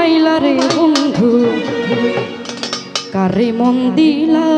পাইলা বন্ধু কারে মন দিলা?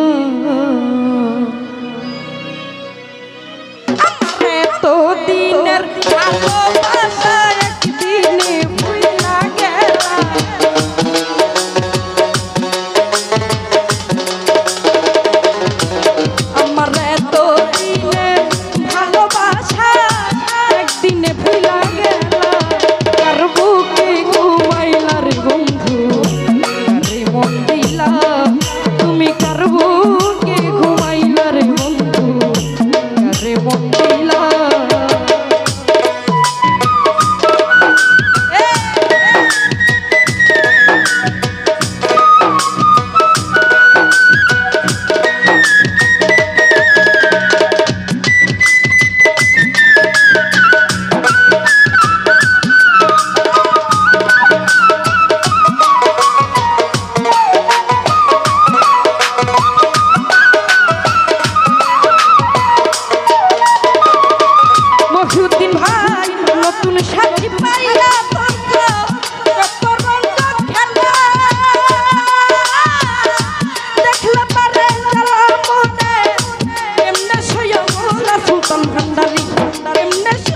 Nice.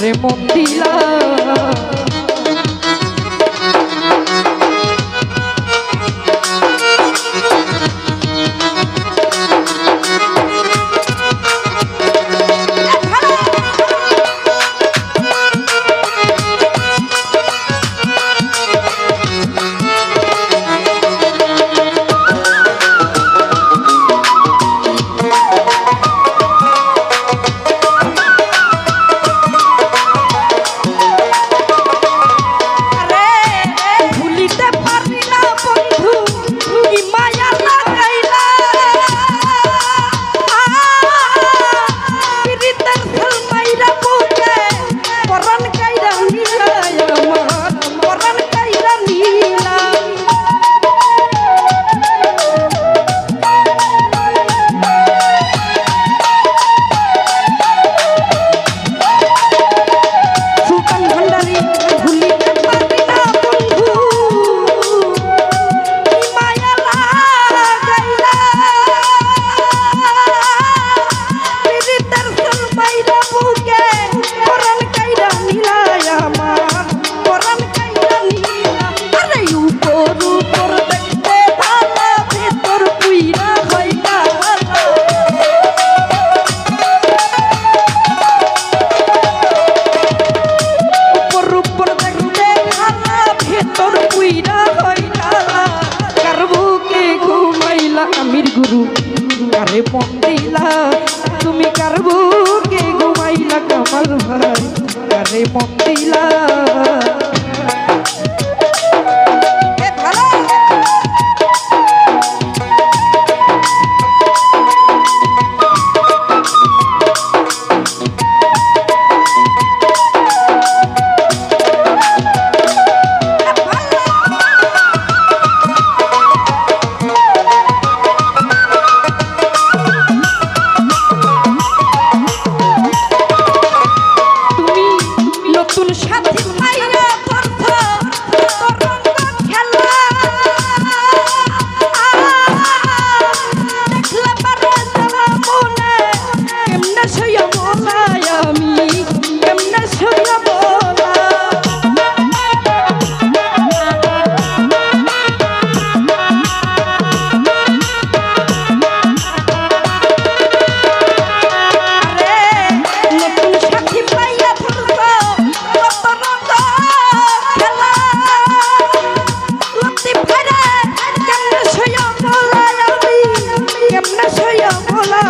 রে মন দিলা।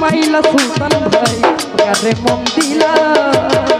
বুকে ঘুমাইলা সুলতান ভাই রে মন্দিলা রমেশ